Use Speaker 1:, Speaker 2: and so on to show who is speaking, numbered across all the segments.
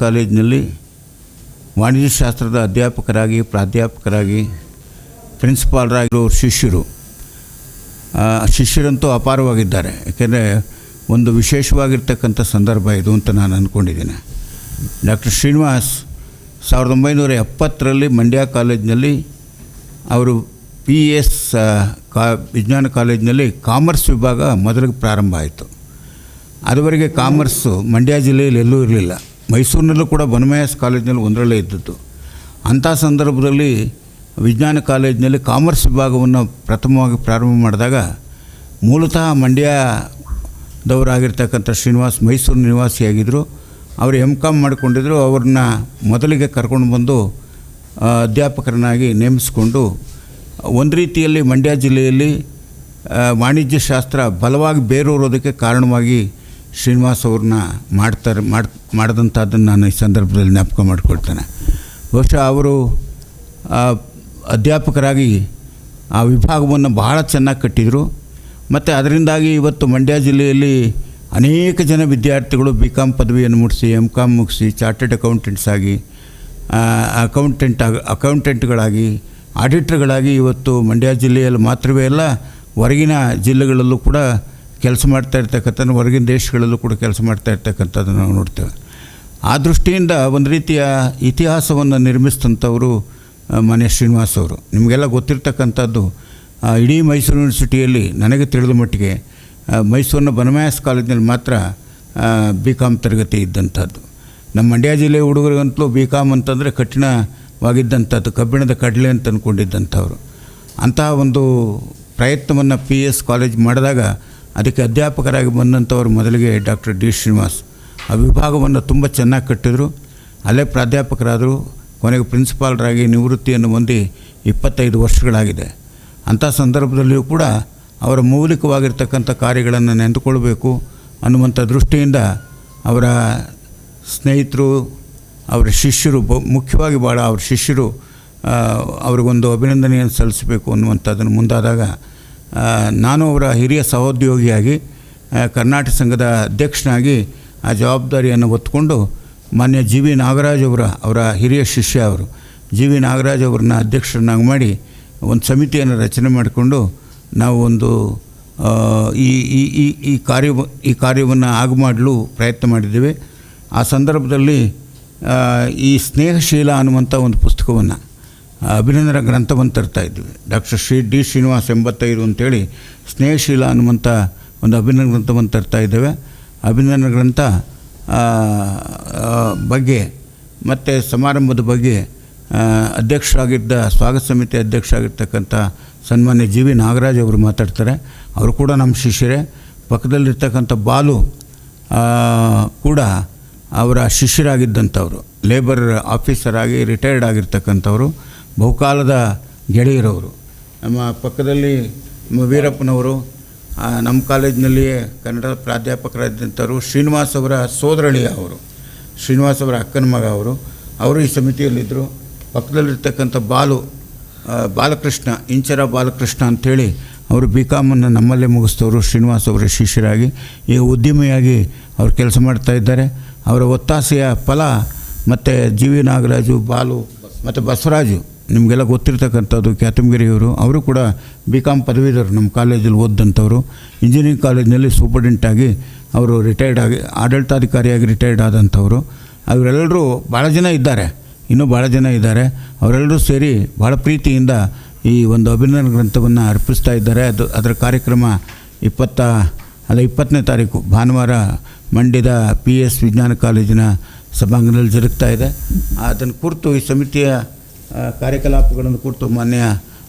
Speaker 1: ಕಾಲೇಜಿನಲ್ಲಿ ವಾಣಿಜ್ಯಶಾಸ್ತ್ರದ ಅಧ್ಯಾಪಕರಾಗಿ, ಪ್ರಾಧ್ಯಾಪಕರಾಗಿ ಪ್ರಿನ್ಸಿಪಾಲ್ರಾಗಿರೋ ಶಿಷ್ಯರು. ಶಿಷ್ಯರಂತೂ ಅಪಾರವಾಗಿದ್ದಾರೆ. ಯಾಕೆಂದರೆ ಒಂದು ವಿಶೇಷವಾಗಿರ್ತಕ್ಕಂಥ ಸಂದರ್ಭ ಇದು ಅಂತ ನಾನು ಅಂದ್ಕೊಂಡಿದ್ದೀನಿ ಡಾಕ್ಟರ್ ಶ್ರೀನಿವಾಸ್ ಸಾವಿರದ ಒಂಬೈನೂರ ಎಪ್ಪತ್ತರಲ್ಲಿ ಮಂಡ್ಯ ಕಾಲೇಜಿನಲ್ಲಿ ಅವರು ಪಿ ಎಸ್ ಕಾ, ವಿಜ್ಞಾನ ಕಾಲೇಜಿನಲ್ಲಿ ಕಾಮರ್ಸ್ ವಿಭಾಗ ಮೊದಲಿಗೆ ಪ್ರಾರಂಭ ಆಯಿತು. ಅದುವರೆಗೆ ಕಾಮರ್ಸು ಮಂಡ್ಯ ಜಿಲ್ಲೆಯಲ್ಲಿ ಎಲ್ಲೂ ಇರಲಿಲ್ಲ. ಮೈಸೂರಿನಲ್ಲೂ ಕೂಡ ಬನಮಯಾಸ್ ಕಾಲೇಜಿನಲ್ಲಿ ಒಂದರಲ್ಲೇ ಇದ್ದದ್ದು. ಅಂಥ ಸಂದರ್ಭದಲ್ಲಿ ವಿಜ್ಞಾನ ಕಾಲೇಜಿನಲ್ಲಿ ಕಾಮರ್ಸ್ ವಿಭಾಗವನ್ನು ಪ್ರಥಮವಾಗಿ ಪ್ರಾರಂಭ ಮಾಡಿದಾಗ ಮೂಲತಃ ಮಂಡ್ಯದವರಾಗಿರ್ತಕ್ಕಂಥ ಶ್ರೀನಿವಾಸ್ ಮೈಸೂರು ನಿವಾಸಿಯಾಗಿದ್ದರು. ಅವರು ಎಂ ಕಾಮ್ ಮಾಡಿಕೊಂಡಿದ್ದರು. ಅವ್ರನ್ನ ಮೊದಲಿಗೆ ಕರ್ಕೊಂಡು ಬಂದು ಅಧ್ಯಾಪಕರನ್ನಾಗಿ ನೇಮಿಸಿಕೊಂಡು, ಒಂದು ರೀತಿಯಲ್ಲಿ ಮಂಡ್ಯ ಜಿಲ್ಲೆಯಲ್ಲಿ ವಾಣಿಜ್ಯ ಶಾಸ್ತ್ರ ಬಲವಾಗಿ ಬೇರೂರೋದಕ್ಕೆ ಕಾರಣವಾಗಿ ಶ್ರೀನಿವಾಸ್ ಅವ್ರನ್ನ ಮಾಡ್ತಾರೆ, ಮಾಡಿ, ಮಾಡಿದಂಥದ್ದನ್ನು ನಾನು ಈ ಸಂದರ್ಭದಲ್ಲಿ ಜ್ಞಾಪಕ ಮಾಡಿಕೊಳ್ತೇನೆ. ಬಹುಶಃ ಅವರು ಅಧ್ಯಾಪಕರಾಗಿ ಆ ವಿಭಾಗವನ್ನು ಬಹಳ ಚೆನ್ನಾಗಿ ಕಟ್ಟಿದರು. ಮತ್ತು ಅದರಿಂದಾಗಿ ಇವತ್ತು ಮಂಡ್ಯ ಜಿಲ್ಲೆಯಲ್ಲಿ ಅನೇಕ ಜನ ವಿದ್ಯಾರ್ಥಿಗಳು ಬಿ ಕಾಮ್ ಪದವಿಯನ್ನು ಮುಗಿಸಿ ಎಂ ಕಾಮ್ ಮುಗಿಸಿ, ಚಾರ್ಟೆಡ್ ಅಕೌಂಟೆಂಟ್ಸ್ ಆಗಿ ಅಕೌಂಟೆಂಟ್ ಆಗಿ, ಅಕೌಂಟೆಂಟ್ಗಳಾಗಿ, ಆಡಿಟ್ರ್ಗಳಾಗಿ ಇವತ್ತು ಮಂಡ್ಯ ಜಿಲ್ಲೆಯಲ್ಲಿ ಮಾತ್ರವೇ ಅಲ್ಲ, ಹೊರಗಿನ ಜಿಲ್ಲೆಗಳಲ್ಲೂ ಕೂಡ ಕೆಲಸ ಮಾಡ್ತಾ ಇರ್ತಕ್ಕಂಥ ಹೊರಗಿನ ದೇಶಗಳಲ್ಲೂ ಕೂಡ ಕೆಲಸ ಮಾಡ್ತಾ ಇರ್ತಕ್ಕಂಥದ್ದನ್ನು ನಾವು ನೋಡ್ತೇವೆ. ಆ ದೃಷ್ಟಿಯಿಂದ ಒಂದು ರೀತಿಯ ಇತಿಹಾಸವನ್ನು ನಿರ್ಮಿಸಿದಂಥವರು ಮನೆ ಶ್ರೀನಿವಾಸ್ ಅವರು. ನಿಮಗೆಲ್ಲ ಗೊತ್ತಿರ್ತಕ್ಕಂಥದ್ದು ಇಡೀ ಮೈಸೂರು ಯೂನಿವರ್ಸಿಟಿಯಲ್ಲಿ ನನಗೆ ತಿಳಿದ ಮಟ್ಟಿಗೆ ಮೈಸೂರಿನ ಬನಮಯಾಸ್ ಕಾಲೇಜಿನಲ್ಲಿ ಮಾತ್ರ ಬಿ ಕಾಮ್ ತರಗತಿ ಇದ್ದಂಥದ್ದು. ನಮ್ಮ ಮಂಡ್ಯ ಜಿಲ್ಲೆ ಹುಡುಗರಿಗಂತಲೂ ಬಿ ಕಾಮ್ ಅಂತಂದರೆ ಕಠಿಣವಾಗಿದ್ದಂಥದ್ದು, ಕಬ್ಬಿಣದ ಕಡಲೆ ಅಂತ ಅಂದ್ಕೊಂಡಿದ್ದಂಥವ್ರು ಅಂತಹ ಒಂದು ಪ್ರಯತ್ನವನ್ನು ಪಿ ಎಸ್ ಕಾಲೇಜ್ ಮಾಡಿದಾಗ ಅದಕ್ಕೆ ಅಧ್ಯಾಪಕರಾಗಿ ಬಂದಂಥವ್ರು ಮೊದಲಿಗೆ ಡಾಕ್ಟರ್ ಡಿ ಶ್ರೀನಿವಾಸ್. ಆ ವಿಭಾಗವನ್ನು ತುಂಬ ಚೆನ್ನಾಗಿ ಕಟ್ಟಿದರು. ಅಲ್ಲೇ ಪ್ರಾಧ್ಯಾಪಕರಾದರು. ಕೊನೆಗೆ ಪ್ರಿನ್ಸಿಪಾಲ್ರಾಗಿ ನಿವೃತ್ತಿಯನ್ನು ಹೊಂದಿ ಇಪ್ಪತ್ತೈದು ವರ್ಷಗಳಾಗಿದೆ. ಅಂಥ ಸಂದರ್ಭದಲ್ಲಿಯೂ ಕೂಡ ಅವರ ಮೌಲಿಕವಾಗಿರ್ತಕ್ಕಂಥ ಕಾರ್ಯಗಳನ್ನು ನೆನೆದುಕೊಳ್ಬೇಕು ಅನ್ನುವಂಥ ದೃಷ್ಟಿಯಿಂದ ಅವರ ಸ್ನೇಹಿತರು, ಅವರ ಶಿಷ್ಯರು, ಬ ಮುಖ್ಯವಾಗಿ ಭಾಳ ಅವ್ರ ಶಿಷ್ಯರು ಅವ್ರಿಗೊಂದು ಅಭಿನಂದನೆಯನ್ನು ಸಲ್ಲಿಸಬೇಕು ಅನ್ನುವಂಥದ್ದನ್ನು ಮುಂದಾದಾಗ ನಾನು ಅವರ ಹಿರಿಯ ಸಹೋದ್ಯೋಗಿಯಾಗಿ ಕರ್ನಾಟಕ ಸಂಘದ ಅಧ್ಯಕ್ಷನಾಗಿ ಆ ಜವಾಬ್ದಾರಿಯನ್ನು ಹೊತ್ಕೊಂಡು ಮಾನ್ಯ ಜಿ ವಿ ನಾಗರಾಜ್ ಅವರ ಅವರ ಹಿರಿಯ ಶಿಷ್ಯ ಅವರು ಜಿ ವಿ ನಾಗರಾಜ್ ಅವರನ್ನ ಅಧ್ಯಕ್ಷರನ್ನಾಗಿ ಮಾಡಿ ಒಂದು ಸಮಿತಿಯನ್ನು ರಚನೆ ಮಾಡಿಕೊಂಡು ನಾವು ಒಂದು ಈ ಈ ಈ ಈ ಕಾರ್ಯ, ಈ ಕಾರ್ಯವನ್ನು ಆಗು ಮಾಡಲು ಪ್ರಯತ್ನ ಮಾಡಿದ್ದೇವೆ. ಆ ಸಂದರ್ಭದಲ್ಲಿ ಈ ಸ್ನೇಹಶೀಲ ಅನ್ನುವಂಥ ಒಂದು ಪುಸ್ತಕವನ್ನು ಅಭಿನಂದನ ಗ್ರಂಥವನ್ನು ತರ್ತಾ ಇದ್ವಿ ಡಾಕ್ಟರ್ ಶ್ರೀ ಡಿ ಶ್ರೀನಿವಾಸ್ ಎಂಬತ್ತೈದು ಅಂತೇಳಿ ಸ್ನೇಹಶೀಲ ಅನ್ನುವಂಥ ಒಂದು ಅಭಿನಂದನ ಗ್ರಂಥವನ್ನು ತರ್ತಾ ಇದ್ದೇವೆ. ಅಭಿನಂದನ ಗ್ರಂಥ ಬಗ್ಗೆ ಮತ್ತು ಸಮಾರಂಭದ ಬಗ್ಗೆ ಅಧ್ಯಕ್ಷರಾಗಿದ್ದ ಸ್ವಾಗತ ಸಮಿತಿ ಅಧ್ಯಕ್ಷರಾಗಿರ್ತಕ್ಕಂಥ ಸನ್ಮಾನ್ಯ ಜಿ ವಿ ನಾಗರಾಜ್ ಅವರು ಮಾತಾಡ್ತಾರೆ. ಅವರು ಕೂಡ ನಮ್ಮ ಶಿಷ್ಯರೇ. ಪಕ್ಕದಲ್ಲಿರ್ತಕ್ಕಂಥ ಬಾಲು ಕೂಡ ಅವರ ಶಿಷ್ಯರಾಗಿದ್ದಂಥವರು. ಲೇಬರ್ ಆಫೀಸರ್ ಆಗಿ ರಿಟೈರ್ಡ್ ಆಗಿರ್ತಕ್ಕಂಥವ್ರು. ಬಹುಕಾಲದ ಗೆಳೆಯರವರು. ನಮ್ಮ ಪಕ್ಕದಲ್ಲಿ ವೀರಪ್ಪನವರು ನಮ್ಮ ಕಾಲೇಜಿನಲ್ಲಿಯೇ ಕನ್ನಡ ಪ್ರಾಧ್ಯಾಪಕರಾದಂಥವರು ಶ್ರೀನಿವಾಸ್ ಅವರ ಸೋದರಳಿಯ ಅವರು, ಶ್ರೀನಿವಾಸ್ ಅವರ ಅಕ್ಕನ ಮಗ ಅವರು. ಅವರು ಈ ಸಮಿತಿಯಲ್ಲಿದ್ದರು. ಪಕ್ಕದಲ್ಲಿರ್ತಕ್ಕಂಥ ಬಾಲು ಬಾಲಕೃಷ್ಣ, ಇಂಚರ ಬಾಲಕೃಷ್ಣ ಅಂಥೇಳಿ ಅವರು ಬಿ ಕಾಮನ್ನು ನಮ್ಮಲ್ಲೇ ಮುಗಿಸ್ತವರು, ಶ್ರೀನಿವಾಸ್ ಅವರ ಶಿಷ್ಯರಾಗಿ. ಈ ಉದ್ಯಮಿಯಾಗಿ ಅವರು ಕೆಲಸ ಮಾಡ್ತಾ ಇದ್ದಾರೆ. ಅವರ ಒತ್ತಾಸೆಯ ಫಲ ಮತ್ತು ಜಿ ವಿ ನಾಗರಾಜು, ಬಾಲು ಮತ್ತು ಬಸವರಾಜು ನಿಮಗೆಲ್ಲ ಗೊತ್ತಿರ್ತಕ್ಕಂಥದ್ದು ಕ್ಯಾತಮಗಿರಿಯವರು ಅವರು ಕೂಡ ಬಿ ಕಾಮ್ ಪದವೀಧರು ನಮ್ಮ ಕಾಲೇಜಲ್ಲಿ ಓದಿದಂಥವ್ರು. ಇಂಜಿನಿಯರಿಂಗ್ ಕಾಲೇಜಿನಲ್ಲಿ ಸೂಪರ್ಡೆಂಟಾಗಿ ಅವರು ರಿಟೈರ್ಡ್ ಆಗಿ, ಆಡಳಿತಾಧಿಕಾರಿಯಾಗಿ ರಿಟೈರ್ಡ್ ಆದಂಥವರು. ಅವರೆಲ್ಲರೂ ಭಾಳ ಜನ ಇದ್ದಾರೆ, ಇನ್ನೂ ಭಾಳ ಜನ ಇದ್ದಾರೆ. ಅವರೆಲ್ಲರೂ ಸೇರಿ ಭಾಳ ಪ್ರೀತಿಯಿಂದ ಈ ಒಂದು ಅಭಿನಂದನ ಗ್ರಂಥವನ್ನು ಅರ್ಪಿಸ್ತಾ ಇದ್ದಾರೆ. ಅದು, ಅದರ ಕಾರ್ಯಕ್ರಮ ಇಪ್ಪತ್ತ, ಅಲ್ಲ ಇಪ್ಪತ್ತನೇ ತಾರೀಕು, ಭಾನುವಾರ ಮಂಡ್ಯದ ಪಿ ಎಸ್ ವಿಜ್ಞಾನ ಕಾಲೇಜಿನ ಸಭಾಂಗಣದಲ್ಲಿ ಜರುಗ್ತಾ ಇದೆ. ಅದನ್ನು ಕುರಿತು ಈ ಸಮಿತಿಯ ಕಾರ್ಯಕಲಾಪಗಳನ್ನು ಕುರಿತು ಮಾನ್ಯ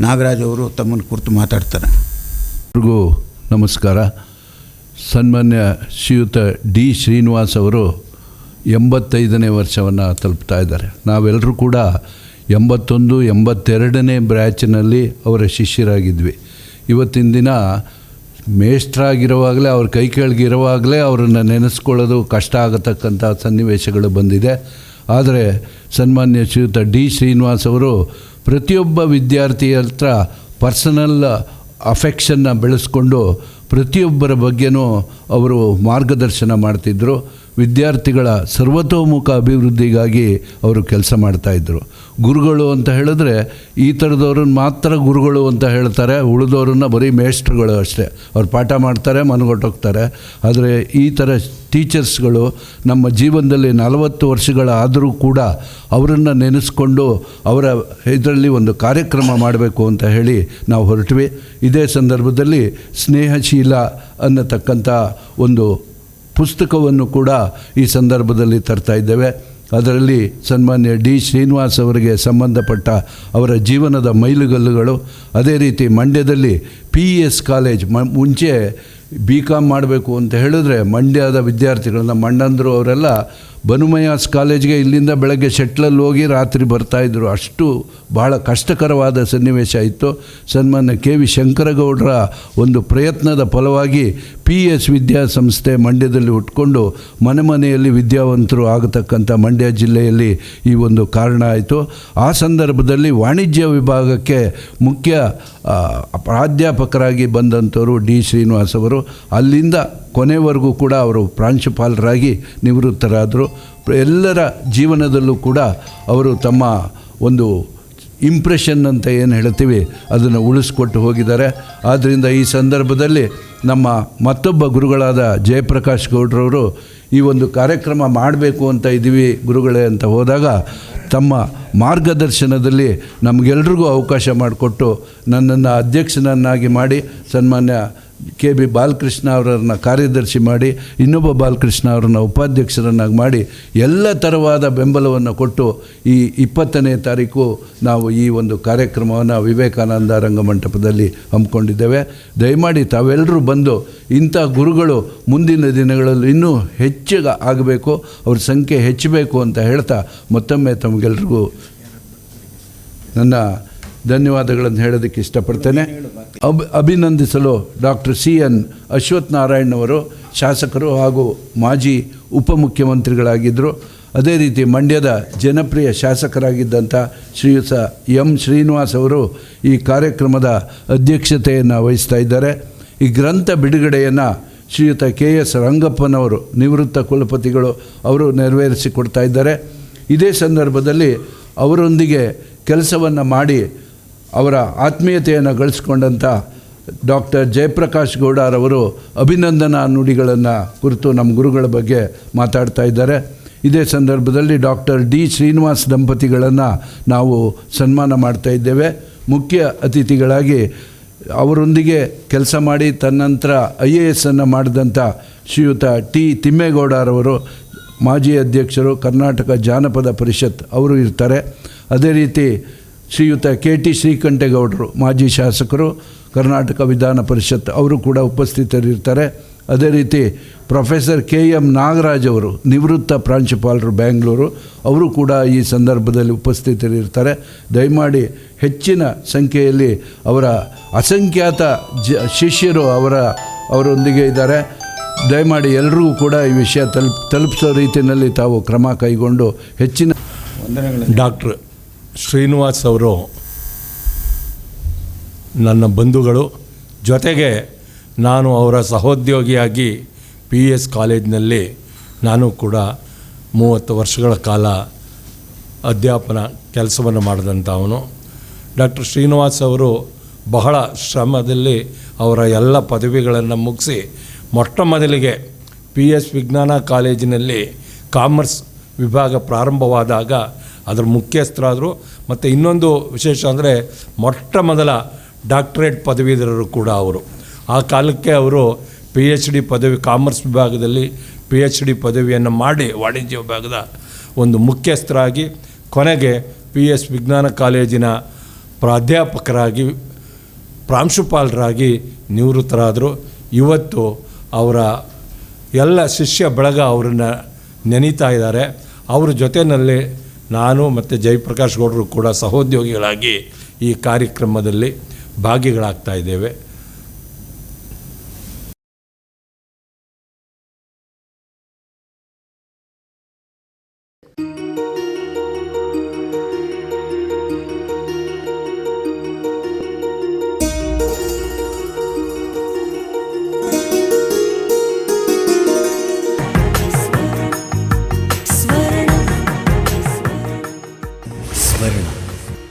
Speaker 1: ನಾಗರಾಜ್ ಅವರು ತಮ್ಮನ್ನು ಕುರಿತು ಮಾತಾಡ್ತಾರೆ.
Speaker 2: ಎಲ್ರಿಗೂ ನಮಸ್ಕಾರ. ಸನ್ಮಾನ್ಯ ಶ್ರೀಯುತ ಡಿ ಶ್ರೀನಿವಾಸ್ ಅವರು ಎಂಬತ್ತೈದನೇ ವರ್ಷವನ್ನು ತಲುಪ್ತಾ ಇದ್ದಾರೆ. ನಾವೆಲ್ಲರೂ ಕೂಡ ಎಂಬತ್ತೊಂದು, ಎಂಬತ್ತೆರಡನೇ ಬ್ರ್ಯಾಚಿನಲ್ಲಿ ಅವರ ಶಿಷ್ಯರಾಗಿದ್ವಿ. ಇವತ್ತಿನ ದಿನ ಮೇಷ್ಟ್ರಾಗಿರುವಾಗಲೇ, ಅವ್ರ ಕೈ ಕೆಳಗಿರುವಾಗಲೇ ಅವರನ್ನು ನೆನೆಸ್ಕೊಳ್ಳೋದು ಕಷ್ಟ ಆಗತಕ್ಕಂಥ ಸನ್ನಿವೇಶಗಳು ಬಂದಿದೆ. ಆದರೆ ಸನ್ಮಾನ್ಯ ಶ್ರೀಯುತ ಡಿ ಶ್ರೀನಿವಾಸ್ ಅವರು ಪ್ರತಿಯೊಬ್ಬ ವಿದ್ಯಾರ್ಥಿಯ ಹತ್ರ ಪರ್ಸನಲ್ ಅಫೆಕ್ಷನ್ನ ಬೆಳೆಸ್ಕೊಂಡು ಪ್ರತಿಯೊಬ್ಬರ ಬಗ್ಗೆನೂ ಅವರು ಮಾರ್ಗದರ್ಶನ ಮಾಡ್ತಿದ್ದರು ವಿದ್ಯಾರ್ಥಿಗಳ ಸರ್ವತೋಮುಖ ಅಭಿವೃದ್ಧಿಗಾಗಿ ಅವರು ಕೆಲಸ ಮಾಡ್ತಾಯಿದ್ರು ಗುರುಗಳು ಅಂತ ಹೇಳಿದ್ರೆ ಈ ಥರದವ್ರನ್ನ ಮಾತ್ರ ಗುರುಗಳು ಅಂತ ಹೇಳ್ತಾರೆ. ಉಳಿದವ್ರನ್ನ ಬರೀ ಮೇಷ್ಟ್ರುಗಳು ಅಷ್ಟೇ. ಅವ್ರು ಪಾಠ ಮಾಡ್ತಾರೆ, ಮನಗೊಟ್ಟೋಗ್ತಾರೆ. ಆದರೆ ಈ ಥರ ಟೀಚರ್ಸ್ಗಳು ನಮ್ಮ ಜೀವನದಲ್ಲಿ ನಲವತ್ತು ವರ್ಷಗಳಾದರೂ ಕೂಡ ಅವರನ್ನು ನೆನೆಸ್ಕೊಂಡು ಅವರ ಇದರಲ್ಲಿ ಒಂದು ಕಾರ್ಯಕ್ರಮ ಮಾಡಬೇಕು ಅಂತ ಹೇಳಿ ನಾವು ಹೊರಟ್ವಿ. ಇದೇ ಸಂದರ್ಭದಲ್ಲಿ ಸ್ನೇಹಶೀಲ ಅನ್ನತಕ್ಕಂಥ ಒಂದು ಪುಸ್ತಕವನ್ನು ಕೂಡ ಈ ಸಂದರ್ಭದಲ್ಲಿ ತರ್ತಾ ಇದ್ದೇವೆ. ಅದರಲ್ಲಿ ಸನ್ಮಾನ್ಯ ಡಿ ಶ್ರೀನಿವಾಸ್ ಅವರಿಗೆ ಸಂಬಂಧಪಟ್ಟ ಅವರ ಜೀವನದ ಮೈಲುಗಲ್ಲುಗಳು. ಅದೇ ರೀತಿ ಮಂಡ್ಯದಲ್ಲಿ ಪಿ ಎಸ್ ಕಾಲೇಜ್ ಮ, ಮುಂಚೆ ಬಿ ಕಾಮ್ ಮಾಡಬೇಕು ಅಂತ ಹೇಳಿದ್ರೆ ಮಂಡ್ಯದ ವಿದ್ಯಾರ್ಥಿಗಳು ಮಂಡಂದರು ಅವರೆಲ್ಲ ಬನುಮಯಾಸ್ ಕಾಲೇಜ್ಗೆ ಇಲ್ಲಿಂದ ಬೆಳಗ್ಗೆ ಶೆಟ್ಲಲ್ಲಿ ಹೋಗಿ ರಾತ್ರಿ ಬರ್ತಾಯಿದ್ರು ಅಷ್ಟು ಬಹಳ ಕಷ್ಟಕರವಾದ ಸನ್ನಿವೇಶ ಇತ್ತು. ಸನ್ಮಾನ್ಯ ಕೆ ವಿ ಶಂಕರಗೌಡರ ಒಂದು ಪ್ರಯತ್ನದ ಫಲವಾಗಿ ಪಿ ಎಸ್ ವಿದ್ಯಾಸಂಸ್ಥೆ ಮಂಡ್ಯದಲ್ಲಿ ಹುಟ್ಕೊಂಡು ಮನೆ ಮನೆಯಲ್ಲಿ ವಿದ್ಯಾವಂತರು ಆಗತಕ್ಕಂಥ ಮಂಡ್ಯ ಜಿಲ್ಲೆಯಲ್ಲಿ ಈ ಒಂದು ಕಾರಣ ಆಯಿತು. ಆ ಸಂದರ್ಭದಲ್ಲಿ ವಾಣಿಜ್ಯ ವಿಭಾಗಕ್ಕೆ ಮುಖ್ಯ ಪ್ರಾಧ್ಯಾಪಕರಾಗಿ ಬಂದಂಥವರು ಡಿ ಶ್ರೀನಿವಾಸ್ ಅವರು. ಅಲ್ಲಿಂದ ಕೊನೆವರೆಗೂ ಕೂಡ ಅವರು ಪ್ರಾಂಶುಪಾಲರಾಗಿ ನಿವೃತ್ತರಾದರು. ಎಲ್ಲರ ಜೀವನದಲ್ಲೂ ಕೂಡ ಅವರು ತಮ್ಮ ಒಂದು ಇಂಪ್ರೆಷನ್ ಅಂತ ಏನು ಹೇಳ್ತೀವಿ, ಅದನ್ನು ಉಳಿಸ್ಕೊಟ್ಟು ಹೋಗಿದ್ದಾರೆ. ಆದ್ದರಿಂದ ಈ ಸಂದರ್ಭದಲ್ಲಿ ನಮ್ಮ ಮತ್ತೊಬ್ಬ ಗುರುಗಳಾದ ಜಯಪ್ರಕಾಶ್ ಗೌಡ್ರವರು ಈ ಒಂದು ಕಾರ್ಯಕ್ರಮ ಮಾಡಬೇಕು ಅಂತ ಇದ್ದೀವಿ ಗುರುಗಳೇ ಅಂತ ಹೋದಾಗ, ತಮ್ಮ ಮಾರ್ಗದರ್ಶನದಲ್ಲಿ ನಮಗೆಲ್ರಿಗೂ ಅವಕಾಶ ಮಾಡಿಕೊಟ್ಟು ನನ್ನನ್ನು ಅಧ್ಯಕ್ಷನನ್ನಾಗಿ ಮಾಡಿ, ಸನ್ಮಾನ್ಯ ಕೆ ಬಿ ಬಾಲಕೃಷ್ಣ ಅವರನ್ನು ಕಾರ್ಯದರ್ಶಿ ಮಾಡಿ, ಇನ್ನೊಬ್ಬ ಬಾಲಕೃಷ್ಣ ಅವರನ್ನ ಉಪಾಧ್ಯಕ್ಷರನ್ನಾಗಿ ಮಾಡಿ ಎಲ್ಲ ಥರವಾದ ಬೆಂಬಲವನ್ನು ಕೊಟ್ಟು ಈ ಇಪ್ಪತ್ತನೇ ತಾರೀಕು ನಾವು ಈ ಒಂದು ಕಾರ್ಯಕ್ರಮವನ್ನು ವಿವೇಕಾನಂದ ರಂಗಮಂಟಪದಲ್ಲಿ ಹಮ್ಮಿಕೊಂಡಿದ್ದೇವೆ. ದಯಮಾಡಿ ತಾವೆಲ್ಲರೂ ಬಂದು ಇಂಥ ಗುರುಗಳು ಮುಂದಿನ ದಿನಗಳಲ್ಲಿ ಇನ್ನೂ ಹೆಚ್ಚಿಗೆ ಆಗಬೇಕು, ಅವ್ರ ಸಂಖ್ಯೆ ಹೆಚ್ಚಬೇಕು ಅಂತ ಹೇಳ್ತಾ ಮತ್ತೊಮ್ಮೆ ತಮಗೆಲ್ರಿಗೂ ನನ್ನ ಧನ್ಯವಾದಗಳನ್ನು ಹೇಳೋದಕ್ಕೆ ಇಷ್ಟಪಡ್ತೇನೆ. ಅಬ್ ಅಭಿನಂದಿಸಲು doctor C N Ashwath Narayan ಶಾಸಕರು ಹಾಗೂ ಮಾಜಿ ಉಪಮುಖ್ಯಮಂತ್ರಿಗಳಾಗಿದ್ದರು. ಅದೇ ರೀತಿ ಮಂಡ್ಯದ ಜನಪ್ರಿಯ ಶಾಸಕರಾಗಿದ್ದಂಥ ಶ್ರೀಯುತ ಎಂ. ಶ್ರೀನಿವಾಸ್ ಅವರು ಈ ಕಾರ್ಯಕ್ರಮದ ಅಧ್ಯಕ್ಷತೆಯನ್ನು ವಹಿಸ್ತಾ ಇದ್ದಾರೆ. ಈ ಗ್ರಂಥ ಬಿಡುಗಡೆಯನ್ನು ಶ್ರೀಯುತ ಕೆ. ಎಸ್. ರಂಗಪ್ಪನವರು, ನಿವೃತ್ತ ಕುಲಪತಿಗಳು ಅವರು ನೆರವೇರಿಸಿಕೊಡ್ತಾ ಇದ್ದಾರೆ. ಇದೇ ಸಂದರ್ಭದಲ್ಲಿ ಅವರೊಂದಿಗೆ ಕೆಲಸವನ್ನು ಮಾಡಿ ಅವರ ಆತ್ಮೀಯತೆಯನ್ನು ಗಳಿಸ್ಕೊಂಡಂಥ ಡಾಕ್ಟರ್ ಜಯಪ್ರಕಾಶ್ ಗೌಡರವರು ಅಭಿನಂದನಾ ನುಡಿಗಳನ್ನು ಕುರಿತು ನಮ್ಮ ಗುರುಗಳ ಬಗ್ಗೆ ಮಾತಾಡ್ತಾ ಇದ್ದಾರೆ. ಇದೇ ಸಂದರ್ಭದಲ್ಲಿ ಡಾಕ್ಟರ್ ಡಿ ಶ್ರೀನಿವಾಸ್ ದಂಪತಿಗಳನ್ನು ನಾವು ಸನ್ಮಾನ ಮಾಡ್ತಾ ಇದ್ದೇವೆ. ಮುಖ್ಯ ಅತಿಥಿಗಳಾಗಿ ಅವರೊಂದಿಗೆ ಕೆಲಸ ಮಾಡಿ ತನ್ನಂತರ ಐ ಎ ಎಸ್ಸನ್ನು ಮಾಡಿದಂಥ ಶ್ರೀಯುತ ಟಿ ತಿಮ್ಮೇಗೌಡರವರು ಮಾಜಿ ಅಧ್ಯಕ್ಷರು ಕರ್ನಾಟಕ ಜಾನಪದ ಪರಿಷತ್ ಅವರು ಇರ್ತಾರೆ. ಅದೇ ರೀತಿ ಶ್ರೀಯುತ ಕೆ ಟಿ ಶ್ರೀಕಂಠೇಗೌಡರು ಮಾಜಿ ಶಾಸಕರು ಕರ್ನಾಟಕ ವಿಧಾನ ಪರಿಷತ್ ಅವರು ಕೂಡ ಉಪಸ್ಥಿತರಿರ್ತಾರೆ. ಅದೇ ರೀತಿ ಪ್ರೊಫೆಸರ್ ಕೆ ಎಂ ನಾಗರಾಜ್ ಅವರು ನಿವೃತ್ತ ಪ್ರಾಂಶುಪಾಲರು ಬ್ಯಾಂಗ್ಳೂರು ಅವರು ಕೂಡ ಈ ಸಂದರ್ಭದಲ್ಲಿ ಉಪಸ್ಥಿತರಿರ್ತಾರೆ. ದಯಮಾಡಿ ಹೆಚ್ಚಿನ ಸಂಖ್ಯೆಯಲ್ಲಿ ಅವರ ಅಸಂಖ್ಯಾತ ಜ ಶಿಷ್ಯರು ಅವರ ಅವರೊಂದಿಗೆ ಇದ್ದಾರೆ. ದಯಮಾಡಿ ಎಲ್ಲರಿಗೂ ಕೂಡ ಈ ವಿಷಯ ತಲುಪ್ ತಲುಪಿಸೋ ರೀತಿಯಲ್ಲಿ ತಾವು ಕ್ರಮ ಕೈಗೊಂಡು ಹೆಚ್ಚಿನ
Speaker 3: ಡಾಕ್ಟ್ರ್ ಶ್ರೀನಿವಾಸ್ ಅವರು ನನ್ನ ಬಂಧುಗಳು ಜೊತೆಗೆ ನಾನು ಅವರ ಸಹೋದ್ಯೋಗಿಯಾಗಿ ಪಿ ಎಸ್ ಕಾಲೇಜಿನಲ್ಲಿ ನಾನು ಕೂಡ ಮೂವತ್ತು ವರ್ಷಗಳ ಕಾಲ ಅಧ್ಯಾಪನ ಕೆಲಸವನ್ನು ಮಾಡಿದಂಥವನು ಡಾಕ್ಟರ್ ಶ್ರೀನಿವಾಸ್ ಅವರು ಬಹಳ ಶ್ರಮದಲ್ಲಿ ಅವರ ಎಲ್ಲ ಪದವಿಗಳನ್ನು ಮುಗಿಸಿ ಮೊಟ್ಟ ಮೊದಲಿಗೆ ಪಿ ಎಸ್ ವಿಜ್ಞಾನ ಕಾಲೇಜಿನಲ್ಲಿ ಕಾಮರ್ಸ್ ವಿಭಾಗ ಪ್ರಾರಂಭವಾದಾಗ ಅದರ ಮುಖ್ಯಸ್ಥರಾದರು ಮತ್ತು ಇನ್ನೊಂದು ವಿಶೇಷ ಅಂದರೆ ಮೊಟ್ಟ ಮೊದಲ ಡಾಕ್ಟರೇಟ್ ಪದವೀಧರರು ಕೂಡ ಅವರು. ಆ ಕಾಲಕ್ಕೆ ಅವರು ಪಿ ಎಚ್ ಡಿ ಪದವಿ, ಕಾಮರ್ಸ್ ವಿಭಾಗದಲ್ಲಿ ಪಿ ಎಚ್ ಡಿ ಪದವಿಯನ್ನು ಮಾಡಿ ವಾಣಿಜ್ಯ ವಿಭಾಗದ ಒಂದು ಮುಖ್ಯಸ್ಥರಾಗಿ, ಕೊನೆಗೆ ಪಿ ಎಸ್ ವಿಜ್ಞಾನ ಕಾಲೇಜಿನ ಪ್ರಾಧ್ಯಾಪಕರಾಗಿ, ಪ್ರಾಂಶುಪಾಲರಾಗಿ ನಿವೃತ್ತರಾದರು. ಇವತ್ತು ಅವರ ಎಲ್ಲ ಶಿಷ್ಯ ಬಳಗ ಅವರನ್ನು ನೆನೀತಾ ಇದ್ದಾರೆ. ಅವ್ರ ಜೊತೆಯಲ್ಲಿ ನಾನು ಮತ್ತು ಜಯಪ್ರಕಾಶ್ ಗೌಡರು ಕೂಡ ಸಹೋದ್ಯೋಗಿಗಳಾಗಿ ಈ ಕಾರ್ಯಕ್ರಮದಲ್ಲಿ ಭಾಗಿಗಳಾಗ್ತಾ ಇದ್ದೇವೆ.